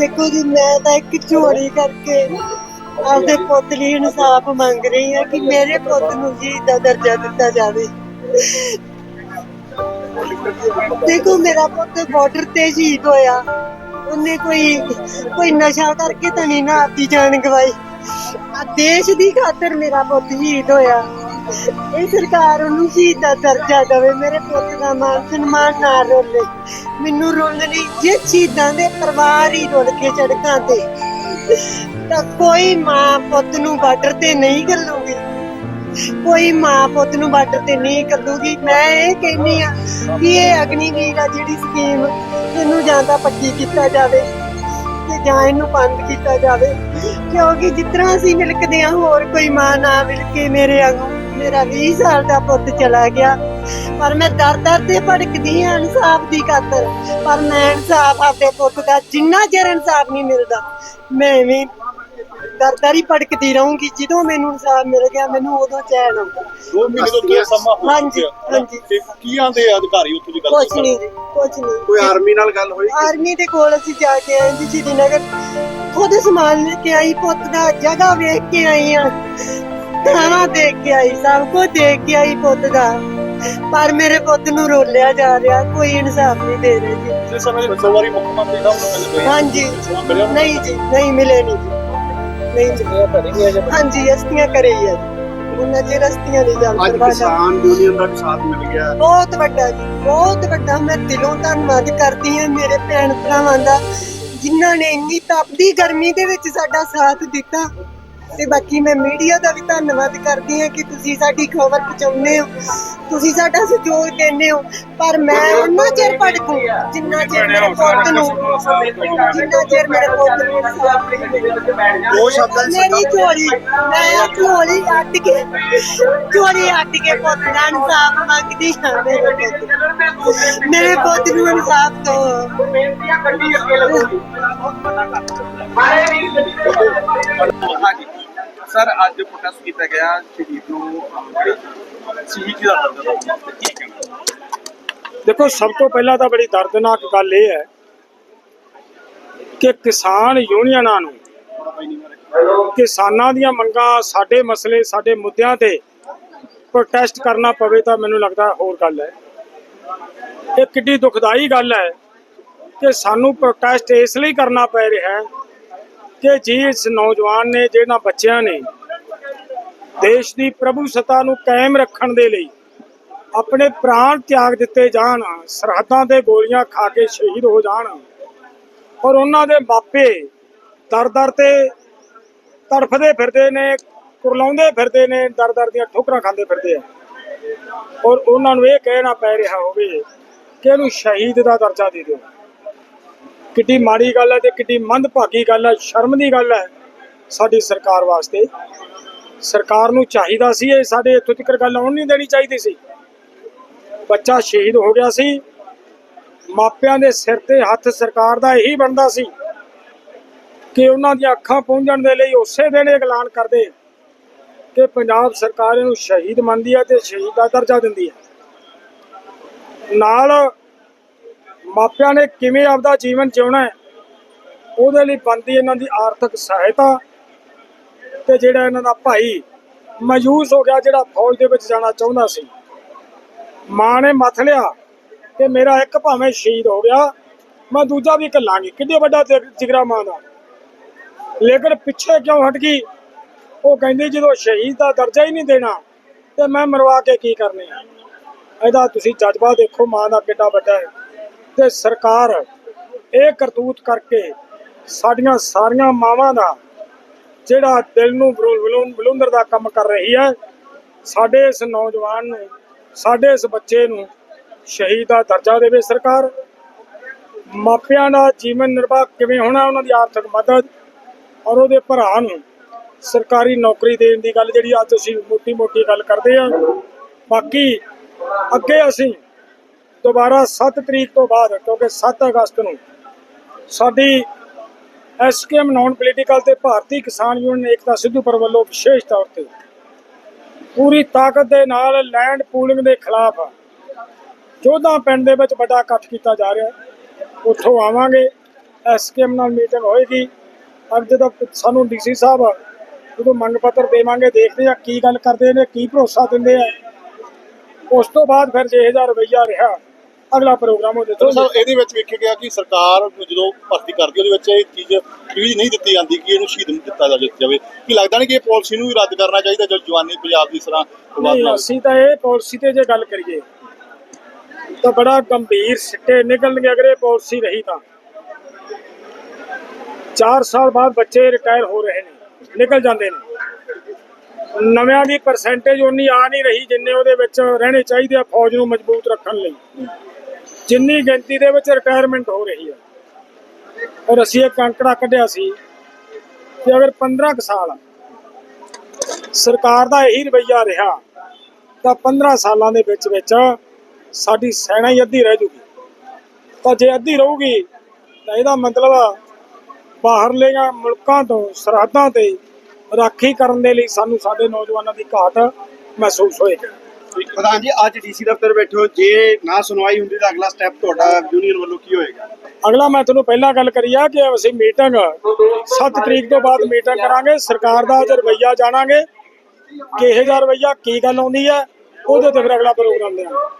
ਦੇਖੋ ਜੀ, ਮੈਂ ਤਾਂ ਇੱਕ ਚੋਰੀ ਕਰਕੇ ਆਪਦੇ ਪੁੱਤ ਲਈ ਇਨਸਾਫ ਮੰਗ ਰਹੀ ਹਾਂ ਕਿ ਮੇਰੇ ਪੁੱਤ ਨੂੰ ਜੀ ਦਾ ਦਰਜਾ ਦਿੱਤਾ ਜਾਵੇ। ਦੇਖੋ, ਮੇਰਾ ਪੁੱਤ ਬਾਰਡਰ ਤੇ ਸ਼ਹੀਦ ਹੋਇਆ। ਉਹਨੇ ਕੋਈ ਕੋਈ ਨਸ਼ਾ ਕਰਕੇ ਤਾਂ ਨਹੀਂ ਨਾ ਆਪਦੀ ਜਾਨ ਗਵਾਈ। ਆ ਦੇਸ਼ ਦੀ ਖਾਤਰ ਮੇਰਾ ਪੁੱਤ ਸ਼ਹੀਦ ਹੋਇਆ। ਇਹ ਸਰਕਾਰ ਉਹਨੂੰ ਸ਼ਹੀਦ ਦਾ ਦਰਜਾ ਦੇਵੇ, ਮੇਰੇ ਪੁੱਤ ਦਾ ਮਾਨ ਸਨਮਾਨ ਨਾ ਰੋਲੇ। ਮੈਨੂੰ ਰੋਣ ਜੇ ਸ਼ਹੀਦਾਂ ਦੇ ਪਰਿਵਾਰ ਹੀ ਰੁਲ ਕੇ ਸੜਕਾਂ ਤੇ, ਤਾਂ ਕੋਈ ਮਾਂ ਪੁੱਤ ਨੂੰ ਬਾਰਡਰ ਤੇ ਨਹੀਂ ਘੱਲੂਗੀ ਕੋਈ ਮਾਂ ਪੁੱਤ ਨੂੰ ਬਾਰਡਰ ਤੇ ਨਹੀਂ ਘੱਲੂਗੀ ਮੈਂ ਇਹ ਕਹਿੰਦੀ ਆ ਕਿ ਇਹ ਅਗਨੀਵੀਰ ਆ ਜਿਹੜੀ ਸਕੀਮ ਇਹਨੂੰ ਜਾਂ ਤਾਂ ਪੱਕੀ ਕੀਤਾ ਜਾਵੇ ਤੇ ਜਾਂ ਇਹਨੂੰ ਬੰਦ ਕੀਤਾ ਜਾਵੇ। ਕਿਉਂਕਿ ਜਿਸ ਤਰ੍ਹਾਂ ਅਸੀਂ ਮਿਲਕਦੇ ਹਾਂ, ਹੋਰ ਕੋਈ ਮਾਂ ਨਾ ਮਿਲ ਕੇ ਮੇਰੇ ਵਾਂਗੂ, ਮੇਰਾ 20 ਸਾਲ ਦਾ ਪੁੱਤ ਚਲਾ ਗਿਆ। ਪਰ ਮੈਂ ਦਰ ਦਰ ਤੇ ਭੜਕਦੀ ਹਾਂ ਇਨਸਾਫ ਦੀ ਖਾਤਰ। ਪਰ ਮੈਂ ਇਨਸਾਫ ਆਪਦੇ ਪੁੱਤ ਦਾ ਜਿੰਨਾ ਚਿਰ ਇਨਸਾਫ ਨਹੀਂ ਮਿਲਦਾ ਮੈਂ ਵੀ ਦਰ ਦਰ ਹੀ ਭੜਕਦੀ ਰਹੂੰਗੀ। ਜਦੋਂ ਮੈਨੂੰ ਇਨਸਾਫ ਮਿਲ ਗਿਆ ਮੈਨੂੰ ਉਦੋਂ ਚੈਨ ਆਉਂਦਾ। ਦੋ ਮਹੀਨੇ ਤੋਂ ਸਮਾਂ ਹੋ ਹਾਂਜੀ, ਹਾਂਜੀ। ਤੇ ਕੀ ਆਂਦੇ ਅਧਿਕਾਰੀ ਉੱਥੇ ਦੀ ਗੱਲ ਕੁਛ ਨਹੀਂ ਜੀ, ਕੁਛ ਨਹੀਂ। ਕੋਈ ਆਰਮੀ ਨਾਲ ਗੱਲ ਹੋਈ? ਆਰਮੀ ਦੇ ਕੋਲ ਅਸੀਂ ਜਾ ਕੇ ਆਏ ਜੀ ਸ਼੍ਰੀਨਗਰ ਖੁਦ ਸਮਾਨ ਲੈ ਕੇ ਆਈ ਪੁੱਤ ਦਾ ਜਗ੍ਹਾ ਵੇਖ ਕੇ ਆਈ ਆ ਖਾਣਾ ਦੇਖ ਕੇ ਆਈ ਸਭ ਕੁਝ ਦੇਖ ਕੇ ਆਈ ਪੁੱਤ ਦਾ। ਪਰ ਮੇਰੇ ਪੁੱਤ ਨੂੰ ਰੋਲਿਆ ਜਾ ਰਿਹਾ ਕੋਈ ਇਨਸਾਫ ਨਹੀਂ ਦੇ ਰਹੇ ਜੀ। ਇਸ ਸਮੇਂ ਦੋ ਵਾਰੀ ਮੁੱਖ ਮੰਤਰੀ ਦਾ ਮਿਲ ਹਾਂਜੀ। ਨਹੀਂ ਜੀ ਨਹੀਂ ਮਿਲੇ ਨਹੀਂ ਜੀ। ਨਹੀਂ ਜੀ। ਹਾਂਜੀ ਅਸਤੀਆਂ ਕਰੇ ਹੀ ਆ ਜੀ। ਉਹਨਾਂ ਚਿਰ ਅਸਤੀਆਂ ਨਹੀਂ ਅੱਜ ਜਾਂਦੇ ਕਿਸਾਨ ਯੂਨੀਅਨ ਦਾ ਸਾਥ ਮਿਲ ਗਿਆ। ਬਹੁਤ ਵੱਡਾ ਜੀ ਬਹੁਤ ਵੱਡਾ। ਮੈਂ ਦਿਲੋਂ ਧੰਨਵਾਦ ਕਰਦੀ ਹਾਂ ਮੇਰੇ ਭੈਣ ਭਰਾਵਾਂ ਦਾ ਜਿਨ੍ਹਾਂ ਨੇ ਇੰਨੀ ਤਪਦੀ ਗਰਮੀ ਦੇ ਵਿੱਚ ਸਾਡਾ ਸਾਥ ਦਿੱਤਾ। ਤੇ ਬਾਕੀ ਮੈਂ ਮੀਡੀਆ ਦਾ ਵੀ ਧੰਨਵਾਦ ਕਰਦੀ ਹਾਂ ਕਿ ਤੁਸੀਂ ਸਾਡੀ ਖਬਰ ਪਹੁੰਚਾਉਂਦੇ ਹੋ। ਤੁਸੀਂ ਸਾਡਾ ਸਹਿਯੋਗ ਦਿੰਦੇ ਹੋ। ਪਰ ਮੈਂ ਉਹਨਾਂ ਚਿਰ ਪੜਕੂ ਜਿੰਨਾ ਚਿਰ ਮੇਰੇ ਪੁੱਤ ਨੂੰ ਜਿੰਨਾ ਚਿਰ ਮੇਰੇ ਪੁੱਤ ਨੂੰ ਇਨਸਾਫ਼ ਨਹੀਂ ਸ਼ਬਦਾਂ ਮੇਰੀ ਚੋਰੀ ਮੈਂ ਚੋਰੀ ਅੱਟ ਕੇ ਚੋਰੀ ਅੱਟ ਕੇ ਪੁੱਤ ਦਾ ਇਨਸਾਫ ਮੰਗਦੀ ਹਾਂ ਮੇਰੇ ਪੁੱਤ ਮੇਰੇ ਪੁੱਤ ਨੂੰ ਇਨਸਾਫ ਦੋ ਹਾਂਜੀ ਸਰ, ਅੱਜ ਪ੍ਰੋਟੈਸਟ ਕੀਤਾ ਗਿਆ ਸ਼ਹੀਦ ਨੂੰ ਸ਼ਹੀਦ ਦਾ ਦਰਜਾ ਕੀ ਕਹਿਣਾ? ਦੇਖੋ, ਸਭ ਤੋਂ ਪਹਿਲਾਂ ਤਾਂ ਬੜੀ ਦਰਦਨਾਕ ਗੱਲ ਇਹ ਹੈ ਕਿ ਕਿਸਾਨ ਯੂਨੀਅਨਾਂ ਨੂੰ ਕਿਸਾਨਾਂ ਦੀਆਂ ਮੰਗਾਂ, ਸਾਡੇ ਮਸਲੇ, ਸਾਡੇ ਮੁੱਦਿਆਂ ਤੇ ਪ੍ਰੋਟੈਸਟ ਕਰਨਾ ਪਵੇ ਤਾਂ ਮੈਨੂੰ ਲੱਗਦਾ ਹੋਰ ਗੱਲ ਹੈ। ਇਹ ਕਿੱਡੀ ਦੁਖਦਾਈ ਗੱਲ ਹੈ ਕਿ ਸਾਨੂੰ ਪ੍ਰੋਟੈਸਟ ਇਸ ਲਈ ਕਰਨਾ ਪੈ ਰਿਹਾ ਹੈ ਕਿ ਜੀ ਇਸ ਨੌਜਵਾਨ ਨੇ, ਜਿਹਨਾਂ ਬੱਚਿਆਂ ਨੇ ਦੇਸ਼ ਦੀ ਪ੍ਰਭੂ ਸੱਤਾ ਨੂੰ ਕਾਇਮ ਰੱਖਣ ਦੇ ਲਈ ਆਪਣੇ ਪ੍ਰਾਣ ਤਿਆਗ ਦਿੱਤੇ ਜਾਣ, ਸਰਹੱਦਾਂ ਤੇ ਗੋਲੀਆਂ ਖਾ ਕੇ ਸ਼ਹੀਦ ਹੋ ਜਾਣ, ਔਰ ਉਹਨਾਂ ਦੇ ਮਾਪੇ ਦਰ ਦਰ ਤੇ ਤੜਫਦੇ ਫਿਰਦੇ ਨੇ, ਕੁਰਲਾਉਂਦੇ ਫਿਰਦੇ ਨੇ ਦਰ ਦਰ ਦੀਆਂ ਠੋਕਰਾਂ ਖਾਂਦੇ ਫਿਰਦੇ ਆ। ਔਰ ਉਹਨਾਂ ਨੂੰ ਇਹ ਕਹਿਣਾ ਪੈ ਰਿਹਾ ਹੋਵੇ ਕਿ ਇਹਨੂੰ ਸ਼ਹੀਦ ਦਾ ਦਰਜਾ ਦੇ ਦਿਓ। ਕਿੱਡੀ ਮਾੜੀ ਗੱਲ ਹੈ ਤੇ ਕਿੱਡੀ ਮੰਦਭਾਗੀ ਗੱਲ ਹੈ, ਸ਼ਰਮ ਦੀ ਗੱਲ ਹੈ ਸਾਡੀ ਸਰਕਾਰ ਵਾਸਤੇ। ਸਰਕਾਰ ਨੂੰ ਚਾਹੀਦਾ ਸੀ ਇਹ, ਸਾਡੇ ਇੱਥੋਂ ਤੱਕ ਗੱਲ ਆਉਣ ਨਹੀਂ ਦੇਣੀ ਚਾਹੀਦੀ ਸੀ। ਬੱਚਾ ਸ਼ਹੀਦ ਹੋ ਗਿਆ ਸੀ। ਮਾਪਿਆਂ ਦੇ ਸਿਰ ਤੇ ਹੱਥ ਸਰਕਾਰ ਦਾ ਇਹੀ ਬਣਦਾ ਸੀ ਕਿ ਉਹਨਾਂ ਦੀਆਂ ਅੱਖਾਂ ਪਹੁੰਚਣ ਦੇ ਲਈ ਉਸੇ ਦਿਨ ਇਹ ਐਲਾਨ ਕਰਦੇ ਕਿ ਪੰਜਾਬ ਸਰਕਾਰ ਇਹਨੂੰ ਸ਼ਹੀਦ ਮੰਨਦੀ ਹੈ ਤੇ ਸ਼ਹੀਦ ਦਾ ਦਰਜਾ ਦਿੰਦੀ ਹੈ। ਨਾਲ ਮਾਪਿਆਂ ਨੇ ਕਿਵੇਂ ਆਪਦਾ ਜੀਵਨ ਜਿਉਣਾ ਹੈ, ਉਹਦੇ ਲਈ ਬੰਦੀ ਇਹਨਾਂ ਦੀ ਆਰਥਿਕ ਸਹਾਇਤਾ ਤੇ ਜਿਹੜਾ ਇਹਨਾਂ ਦਾ ਭਾਈ ਮਾਯੂਸ ਹੋ ਗਿਆ, ਜਿਹੜਾ ਫੌਜ ਦੇ ਵਿੱਚ ਜਾਣਾ ਚਾਹੁੰਦਾ ਸੀ। ਮਾਂ ਨੇ ਮੱਥ ਲਿਆ ਕਿ ਮੇਰਾ ਇੱਕ ਭਾਵੇਂ ਸ਼ਹੀਦ ਹੋ ਗਿਆ, ਮੈਂ ਦੂਜਾ ਵੀ ਕੱਲਾਂਗੀ ਕਿੰਨੇ ਵੱਡਾ ਜਿਗਰਾ ਮਾਂ ਦਾ। ਲੇਕਿਨ ਪਿੱਛੇ ਕਿਉਂ ਹਟ ਗਈ? ਉਹ ਕਹਿੰਦੀ, ਜਦੋਂ ਸ਼ਹੀਦ ਦਾ ਦਰਜਾ ਹੀ ਨਹੀਂ ਦੇਣਾ, ਤੇ ਮੈਂ ਮਰਵਾ ਕੇ ਕੀ ਕਰਨੇ ਆ? ਇਹਦਾ ਤੁਸੀਂ ਜਜ਼ਬਾ ਦੇਖੋ, ਮਾਂ ਦਾ ਕਿੱਡਾ ਵੱਡਾ ਹੈ। ਤੇ ਸਰਕਾਰ ਇਹ ਕਰਤੂਤ ਕਰਕੇ ਸਾਡੀਆਂ ਸਾਰੀਆਂ ਮਾਵਾਂ ਦਾ ਜਿਹੜਾ ਦਿਲ ਨੂੰ ਬਲੁੰਦਰ ਦਾ ਕੰਮ ਕਰ ਰਹੀ ਹੈ, ਸਾਡੇ ਇਸ ਨੌਜਵਾਨ ਨੂੰ, ਸਾਡੇ ਇਸ ਬੱਚੇ ਨੂੰ ਸ਼ਹੀਦ ਦਾ ਦਰਜਾ ਦੇਵੇ ਸਰਕਾਰ। ਮਾਪਿਆਂ ਦਾ ਜੀਵਨ ਨਿਰਵਾਹ ਕਿਵੇਂ ਹੋਣਾ, ਉਹਨਾਂ ਦੀ ਆਰਥਿਕ ਮਦਦ ਔਰ ਉਹਦੇ ਭਰਾ ਨੂੰ ਸਰਕਾਰੀ ਨੌਕਰੀ ਦੇਣ ਦੀ ਗੱਲ ਜਿਹੜੀ ਅੱਜ ਅਸੀਂ ਮੋਟੀ ਮੋਟੀ ਗੱਲ ਕਰਦੇ ਹਾਂ। ਬਾਕੀ ਅੱਗੇ ਅਸੀਂ ਦੁਬਾਰਾ 7 ਤਰੀਕ ਤੋਂ ਬਾਅਦ, ਕਿਉਂਕਿ 7 ਅਗਸਤ ਨੂੰ ਸਾਡੀ ਐਸਕੇਐਮ ਨਾਨ ਪੋਲੀਟੀਕਲ ਤੇ ਭਾਰਤੀ ਕਿਸਾਨ ਯੂਨੀਅਨ ਏਕਤਾ ਸਿੱਧੂਪੁਰ ਵੱਲੋਂ ਵਿਸ਼ੇਸ਼ ਤੌਰ ਤੇ ਪੂਰੀ ਤਾਕਤ ਦੇ ਨਾਲ ਲੈਂਡ ਪੂਲਿੰਗ ਦੇ ਖਿਲਾਫ ਜੋਧਾ ਪਿੰਡ ਦੇ ਵਿੱਚ ਵੱਡਾ ਇਕੱਠ ਕੀਤਾ ਜਾ ਰਿਹਾ ਉੱਥੋਂ ਆਵਾਂਗੇ, ਐਸਕੇਐਮ ਨਾਲ ਮੀਟਿੰਗ ਹੋਏਗੀ। ਅੱਜ ਜਦੋਂ ਸਾਨੂੰ ਡੀਸੀ ਸਾਹਿਬ ਜਦੋਂ ਮੰਗ ਪੱਤਰ ਦੇਵਾਂਗੇ, ਦੇਖਦੇ ਆ ਕੀ ਗੱਲ ਕਰਦੇ ਨੇ, ਕੀ ਭਰੋਸਾ ਦਿੰਦੇ ਆ। ਉਸ ਤੋਂ ਬਾਅਦ ਫਿਰ ਜੇ ਹਜ਼ਾਰ ਰੁਪਈਆ ਰਿਹਾ। ਅਗਲਾ ਪ੍ਰੋਗਰਾਮ ਉਹਦੇ ਤੋਂ ਸਰ ਇਹਦੇ ਵਿੱਚ ਵੇਖਿਆ ਗਿਆ ਕਿ ਸਰਕਾਰ ਜਦੋਂ ਭਰਤੀ ਕਰਦੀ ਉਹਦੇ ਵਿੱਚ ਇਹ ਚੀਜ਼ ਚੀਜ਼ ਨਹੀਂ ਦਿੱਤੀ ਜਾਂਦੀ ਕਿ ਇਹਨੂੰ ਸ਼ਹੀਦ ਨੂੰ ਦਿੱਤਾ ਜਾ ਜਾਵੇ। ਕੀ ਲੱਗਦਾ ਨਹੀਂ ਕਿ ਇਹ ਪਾਲਿਸੀ ਨੂੰ ਵੀ ਰੱਦ ਕਰਨਾ ਚਾਹੀਦਾ ਜੋ ਜਵਾਨੀ ਪੰਜਾਬ ਦੀ ਤਰ੍ਹਾਂ ਨਹੀਂ ਅਸੀਂ ਤਾਂ ਇਹ ਪਾਲਿਸੀ ਤੇ ਜੇ ਗੱਲ ਕਰੀਏ ਤਾਂ ਬੜਾ ਗੰਭੀਰ ਸਿੱਟੇ ਨਿਕਲਣਗੇ ਅਗਰ ਇਹ ਪਾਲਿਸੀ ਰਹੀ ਤਾਂ। 4 ਸਾਲ ਬਾਅਦ ਬੱਚੇ ਰਿਟਾਇਰ ਹੋ ਰਹੇ ਨੇ ਨਿਕਲ ਜਾਂਦੇ ਨੇ। ਨਵਿਆਂ ਦੀ ਪਰਸੈਂਟੇਜ ਉਨੀ ਆ ਨਹੀਂ ਰਹੀ ਜਿੰਨੇ ਉਹਦੇ ਵਿੱਚ ਰਹਿਣੇ ਚਾਹੀਦੇ ਆ ਫੌਜ ਨੂੰ ਮਜ਼ਬੂਤ ਰੱਖਣ ਲਈ। ਜਿੰਨੀ ਗਿਣਤੀ ਦੇ ਵਿੱਚ ਰਿਟਾਇਰਮੈਂਟ ਹੋ ਰਹੀ ਹੈ। ਔਰ ਅਸੀਂ ਇਹ ਅੰਕੜਾ ਕੱਢਿਆ ਸੀ ਕਿ ਅਗਰ 15 ਕੁ ਸਾਲ ਸਰਕਾਰ ਦਾ ਇਹੀ ਰਵੱਈਆ ਰਿਹਾ, ਤਾਂ 15 ਸਾਲਾਂ ਦੇ ਵਿੱਚ ਵਿੱਚ ਸਾਡੀ ਸੈਨਾ ਹੀ ਅੱਧੀ ਰਹਿ ਜੂਗੀ। ਤਾਂ ਜੇ ਅੱਧੀ ਰਹੂਗੀ, ਤਾਂ ਇਹਦਾ ਮਤਲਬ ਬਾਹਰਲੇ ਮੁਲਕਾਂ ਤੋਂ, ਸਰਹੱਦਾਂ ਤੇ ਰਾਖੀ ਕਰਨ ਦੇ ਲਈ ਸਾਨੂੰ ਸਾਡੇ ਨੌਜਵਾਨਾਂ ਦੀ ਘਾਟ ਮਹਿਸੂਸ ਹੋਏਗੀ। ਪ੍ਰਧਾਨ ਜੀ, ਅੱਜ ਡੀਸੀ ਦਫ਼ਤਰ ਬੈਠੇ ਹੋ। ਜੇ ਨਾ ਸੁਣਵਾਈ ਹੁੰਦੀ ਤਾਂ ਅਗਲਾ ਸਟੈਪ ਤੁਹਾਡਾ ਯੂਨੀਅਨ ਵੱਲੋਂ ਕੀ ਹੋਏਗਾ? ਅਗਲਾ ਮੈਂ ਤੁਹਾਨੂੰ ਪਹਿਲਾਂ ਗੱਲ ਕਰੀ ਆ ਕਿ ਅਸੀਂ ਮੀਟਿੰਗ 7 ਤਰੀਕ ਤੋਂ ਬਾਅਦ ਮੀਟਿੰਗ ਕਰਾਂਗੇ। ਸਰਕਾਰ ਦਾ ਅੱਜ ਰਵੱਈਆ ਜਾਣਾਂਗੇ। ਕਿ ਇਹ ਜਿਹਾ ਰਵੱਈਆ, ਕੀ ਗੱਲ ਆਉਂਦੀ ਹੈ, ਉਹਦੇ ਤੇ ਫਿਰ ਅਗਲਾ ਪ੍ਰੋਗਰਾਮ ਲਿਆਂਗੇ।